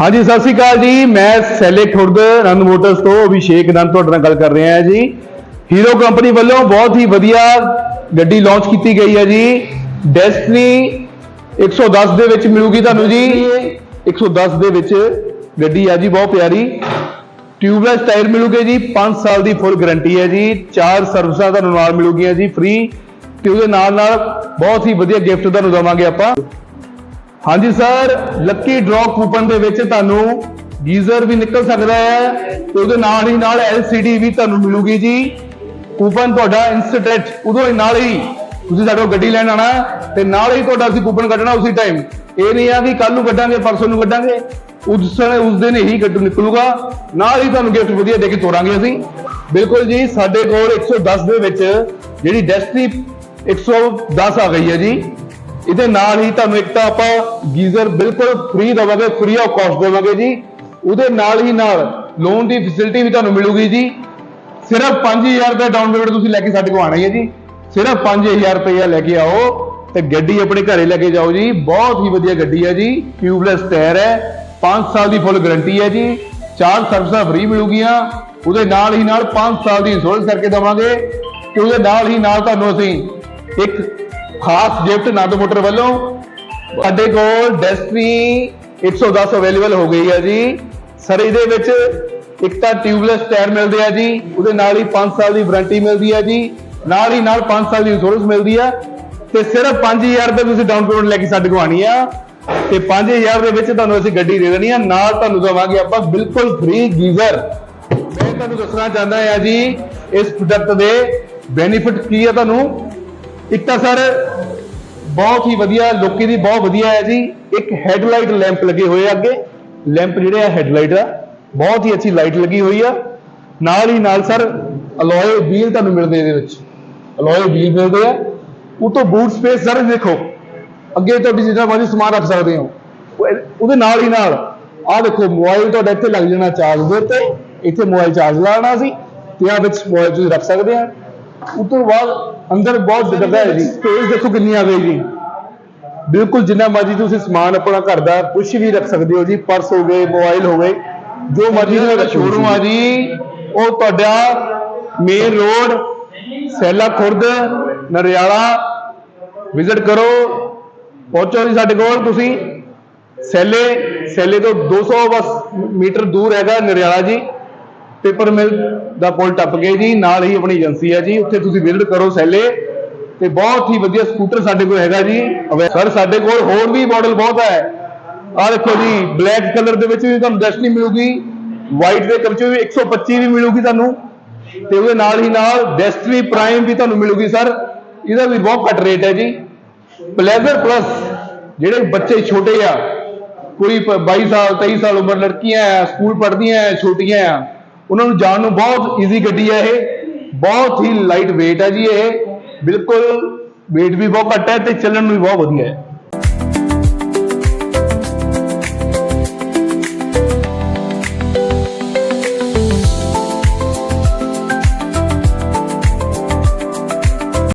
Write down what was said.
ਹਾਂਜੀ, ਸਤਿ ਸ਼੍ਰੀ ਅਕਾਲ ਜੀ। ਮੈਂ ਸੈਲੇ ਖੁਰਦ, ਰੰਗ ਮੋਟਰਸ ਤੋਂ ਅਭਿਸ਼ੇਕ ਨੰਦ ਤੁਹਾਡੇ ਨਾਲ ਗੱਲ ਕਰ ਰਿਹਾ ਹਾਂ ਜੀ। ਹੀਰੋ ਕੰਪਨੀ ਵੱਲੋਂ ਬਹੁਤ ਹੀ ਵਧੀਆ ਗੱਡੀ ਲਾਂਚ ਕੀਤੀ ਗਈ ਹੈ ਜੀ। ਡੈਸਟਨੀ 110 ਦੇ ਵਿੱਚ ਮਿਲੂਗੀ ਤੁਹਾਨੂੰ ਜੀ। 110 ਦੇ ਵਿੱਚ ਗੱਡੀ ਆ ਜੀ, ਬਹੁਤ ਪਿਆਰੀ। ਟਿਊਬਲੈਸ ਟਾਇਰ ਮਿਲੂਗੇ ਜੀ 5 ਸਾਲ ਦੀ ਫੁੱਲ ਗਾਰੰਟੀ ਹੈ ਜੀ। ਚਾਰ ਸਰਵਿਸਾਂ ਤੁਹਾਨੂੰ ਨਾਲ ਮਿਲੂਗੀਆਂ ਜੀ ਫ੍ਰੀ ਤੇ ਉਹਦੇ ਨਾਲ ਨਾਲ ਬਹੁਤ ਹੀ ਵਧੀਆ ਗਿਫਟ ਤੁਹਾਨੂੰ ਦੇਵਾਂਗੇ ਆਪਾਂ। ਹਾਂਜੀ, ਸਰ ਲੱਕੀ ਡਰਾਅ ਕੂਪਨ ਦੇ ਵਿੱਚ ਤੁਹਾਨੂੰ ਗੀਜ਼ਰ ਵੀ ਨਿਕਲ ਸਕਦਾ ਹੈ ਤੇ ਉਹਦੇ ਨਾਲ ਹੀ ਨਾਲ LCD ਵੀ ਤੁਹਾਨੂੰ ਮਿਲੂਗੀ ਜੀ। ਕੂਪਨ ਤੁਹਾਡਾ ਇਨਸਟੈਂਟ ਉਦੋਂ ਹੀ ਨਾਲ ਹੀ ਤੁਸੀਂ ਸਾਡੇ ਕੋਲ ਗੱਡੀ ਲੈਣ ਆਣਾ ਹੈ ਤੇ ਨਾਲ ਹੀ ਤੁਹਾਡਾ ਅਸੀਂ ਕੂਪਨ ਕੱਢਣਾ ਉਸੇ ਟਾਈਮ ਇਹ ਨਹੀਂ ਆ ਵੀ ਕੱਲ ਨੂੰ ਕੱਢਾਂਗੇ, ਪਰਸੋਂ ਨੂੰ ਕੱਢਾਂਗੇ। ਉਸ ਸਮੇਂ, ਉਸ ਦਿਨ ਹੀ ਗੱਡੀ ਨਿਕਲੂਗਾ। ਨਾਲ ਹੀ ਤੁਹਾਨੂੰ ਗਿਫਟ ਵਧੀਆ ਦੇ ਕੇ ਤੋਰਾਂਗੇ ਅਸੀਂ। ਬਿਲਕੁਲ ਜੀ, ਸਾਡੇ ਕੋਲ 110 ਦੇ ਵਿੱਚ ਜਿਹੜੀ ਡੈਸਟਨੀ 110 ਆ ਗਈ ਹੈ ਜੀ। ਇਹਦੇ ਨਾਲ ਹੀ ਤੁਹਾਨੂੰ ਇੱਕ ਤਾਂ ਆਪਾਂ ਗੀਜ਼ਰ ਬਿਲਕੁਲ ਫ੍ਰੀ ਦੇਵਾਂਗੇ ਫ੍ਰੀ ਆਫ ਕਾਸਟ ਦੇਵਾਂਗੇ ਜੀ। ਉਹਦੇ ਨਾਲ ਹੀ ਨਾਲ ਲੋਨ ਦੀ ਫੈਸਿਲਿਟੀ ਵੀ ਤੁਹਾਨੂੰ ਮਿਲੂਗੀ ਜੀ। ਸਿਰਫ 5000 ਰੁਪਏ ਡਾਊਨ ਪੇਮੈਂਟ ਤੁਸੀਂ ਲੈ ਕੇ ਸਾਡੇ ਕੋਲ ਆਣਾ ਹੈ ਜੀ। ਸਿਰਫ 5000 ਰੁਪਏ ਲੈ ਕੇ ਆਓ ਤੇ ਗੱਡੀ ਆਪਣੇ ਘਰੇ ਲੈ ਕੇ ਜਾਓ ਜੀ। ਬਹੁਤ ਹੀ ਵਧੀਆ ਗੱਡੀ ਹੈ ਜੀ। ਟਿਊਬਲੈਸ ਟਾਇਰ ਹੈ। 5 ਸਾਲ ਦੀ ਫੁੱਲ ਗਾਰੰਟੀ ਹੈ ਜੀ। ਚਾਰ ਸਰਵਿਸਾਂ ਫ੍ਰੀ ਮਿਲੂਗੀਆਂ। ਉਹਦੇ ਨਾਲ ਹੀ ਨਾਲ 5 ਸਾਲ ਦੀ ਇੰਸ਼ੋਰੈਂਸ ਕਰਕੇ ਦੇਵਾਂਗੇ। ਤੇ ਉਹਦੇ ਨਾਲ ਹੀ ਨਾਲ ਤੁਹਾਨੂੰ ਅਸੀਂ ਇੱਕ ਖਾਸ ਗਿਫਟ ਨੰਦ ਮੋਟਰ ਵੱਲੋਂ। ਸਾਡੇ ਕੋਲ ਡੈਸਟਨੀ 110 ਅਵੇਲੇਬਲ ਹੋ ਗਈ ਹੈ ਜੀ। ਸਰ, ਇਹਦੇ ਵਿੱਚ ਇੱਕ ਤਾਂ ਟਿਊਬਲੈਸ ਟਾਇਰ ਮਿਲਦੇ ਆ ਜੀ। ਉਹਦੇ ਨਾਲ ਹੀ 5 ਸਾਲ ਦੀ ਵਾਰੰਟੀ ਮਿਲਦੀ ਹੈ ਜੀ। ਨਾਲ ਹੀ ਨਾਲ 5 ਸਾਲ ਦੀ ਇੰਸ਼ੋਰੈਂਸ ਮਿਲਦੀ ਆ। ਤੇ ਸਿਰਫ 5000 ਰੁਪਏ ਤੁਸੀਂ ਡਾਊਨ ਪੇਮੈਂਟ ਲੈ ਕੇ ਸਾਡੇ ਕੋਲ ਆਣੀ ਆ। ਤੇ 5000 ਦੇ ਵਿੱਚ ਤੁਹਾਨੂੰ ਅਸੀਂ ਗੱਡੀ ਦੇ ਦੇਣੀ ਆ। ਨਾਲ ਤੁਹਾਨੂੰ ਦੇਵਾਂਗੇ ਆਪਾਂ ਬਿਲਕੁਲ ਫ੍ਰੀ ਗੀਜ਼ਰ ਮੈਂ ਤੁਹਾਨੂੰ ਦੱਸਣਾ ਚਾਹੁੰਦਾ ਹਾਂ ਜੀ, ਇਸ ਪ੍ਰੋਡਕਟ ਦੇ ਬੈਨੀਫਿਟ ਕੀ ਆ ਤੁਹਾਨੂੰ? ਇੱਕ ਤਾਂ ਸਰ ਬਹੁਤ ਹੀ ਵਧੀਆ ਲੋਕੀ ਦੀ ਬਹੁਤ ਵਧੀਆ ਹੈ ਜੀ। ਇੱਕ ਹੈਡਲਾਈਟ ਲੈਂਪ ਲੱਗੇ ਹੋਏ ਆ ਅੱਗੇ। ਲੈਂਪ ਜਿਹੜੇ ਆ ਹੈਡਲਾਈਟ ਆ। ਬਹੁਤ ਹੀ ਅੱਛੀ ਲਾਈਟ ਲੱਗੀ ਹੋਈ ਆ। ਨਾਲ ਹੀ ਨਾਲ ਸਰ ਅਲੋਏ ਵੀਲ ਤੁਹਾਨੂੰ ਮਿਲਦੇ ਇਹਦੇ ਵਿੱਚ। ਅਲੋਏ ਵੀਲ ਮਿਲਦੇ ਆ। ਉਹ ਤੋਂ ਬੂਟ ਸਪੇਸ ਸਰ ਦੇਖੋ। ਅੱਗੇ ਤੁਹਾਡੀ ਜਿੰਨਾ ਮਰਜ਼ੀ ਸਮਾਨ ਰੱਖ ਸਕਦੇ ਹੋ। ਉਹਦੇ ਨਾਲ ਹੀ ਨਾਲ ਆਹ ਦੇਖੋ ਮੋਬਾਈਲ ਤੁਹਾਡਾ ਇੱਥੇ ਲੱਗ ਜਾਣਾ ਚਾਰਜ ਦੇ ਉੱਤੇ। ਇੱਥੇ ਮੋਬਾਈਲ ਚਾਰਜ ਲਾਣਾ ਸੀ ਤੇ ਆਹ ਵਿੱਚ ਮੋਬਾਈਲ ਤੁਸੀਂ ਰੱਖ ਸਕਦੇ ਆ। ਉਸ ਤੋਂ ਬਾਅਦ ਅੰਦਰ ਬਹੁਤ ਜਗ੍ਹਾ ਹੈ ਜੀ। ਸਪੇਸ ਦੇਖੋ ਕਿੰਨੀ ਆ ਗਈ ਜੀ। ਬਿਲਕੁਲ ਜਿੰਨਾ ਮਰਜ਼ੀ ਤੁਸੀਂ ਸਮਾਨ ਆਪਣਾ ਘਰ ਦਾ ਕੁਝ ਵੀ ਰੱਖ ਸਕਦੇ ਹੋ ਜੀ, ਪਰਸ ਹੋ ਗਏ, ਮੋਬਾਈਲ ਹੋ ਗਏ, ਜੋ ਮਰਜ਼ੀ ਦਾ ਸ਼ੋਰੂਮ ਆ ਜੀ, ਉਹ ਤੁਹਾਡਾ main road Saila Khurd, Nariala visit ਕਰੋ, ਪਹੁੰਚੋ ਜੀ ਸਾਡੇ ਕੋਲ ਤੁਸੀਂ। ਸੈਲੇ ਸੈਲੇ ਤੋਂ 200 ਬਸ ਮੀਟਰ ਦੂਰ ਹੈਗਾ ਨਰਿਆਲਾ ਜੀ। ਪੇਪਰ ਮਿਲ ਦਾ ਪੁਲ ਟੱਪ ਕੇ ਜੀ, ਨਾਲ ਹੀ ਆਪਣੀ ਏਜੰਸੀ ਹੈ ਜੀ, ਉੱਥੇ ਤੁਸੀਂ ਵਿਜ਼ਿਟ ਕਰੋ ਸੈਲੇ। ਤੇ ਬਹੁਤ ਹੀ ਵਧੀਆ ਸਕੂਟਰ ਸਾਡੇ ਕੋਲ ਹੈਗਾ ਜੀ। ਸਰ, ਸਾਡੇ ਕੋਲ ਹੋਰ ਵੀ ਮਾਡਲ ਬਹੁਤ ਹੈ। ਆਹ ਦੇਖੋ ਜੀ ਬਲੈਕ ਕਲਰ ਦੇ ਵਿੱਚ ਵੀ ਤੁਹਾਨੂੰ ਡੈਸਟਨੀ ਮਿਲੂਗੀ। ਵਾਈਟ ਦੇ ਵਿੱਚ ਵੀ 125 ਵੀ ਮਿਲੂਗੀ ਤੁਹਾਨੂੰ। ਤੇ ਉਹਦੇ ਨਾਲ ਹੀ ਨਾਲ ਡੈਸਟਨੀ ਪ੍ਰਾਈਮ ਵੀ ਤੁਹਾਨੂੰ ਮਿਲੂਗੀ, ਸਰ। ਇਹਦਾ ਵੀ ਬਹੁਤ ਘੱਟ ਰੇਟ ਹੈ ਜੀ। ਪਲੇਜ਼ਰ ਪਲੱਸ ਜਿਹੜੇ ਬੱਚੇ ਛੋਟੇ ਆ, ਕੋਈ ਪ- 22 ਸਾਲ 23 ਸਾਲ ਉਮਰ ਲੜਕੀਆਂ ਆ, ਸਕੂਲ ਪੜ੍ਹਦੀਆਂ ਆ, ਛੋਟੀਆਂ ਆ, ਉਹਨਾਂ ਨੂੰ ਜਾਣ ਨੂੰ ਬਹੁਤ ਈਜ਼ੀ ਗੱਡੀ ਹੈ ਇਹ। ਬਹੁਤ ਹੀ ਲਾਈਟ weight ਹੈ ਜੀ ਇਹ। ਬਿਲਕੁਲ weight ਵੀ ਬਹੁਤ ਘੱਟ ਹੈ ਤੇ ਚੱਲਣ ਨੂੰ ਵੀ ਬਹੁਤ ਵਧੀਆ ਹੈ।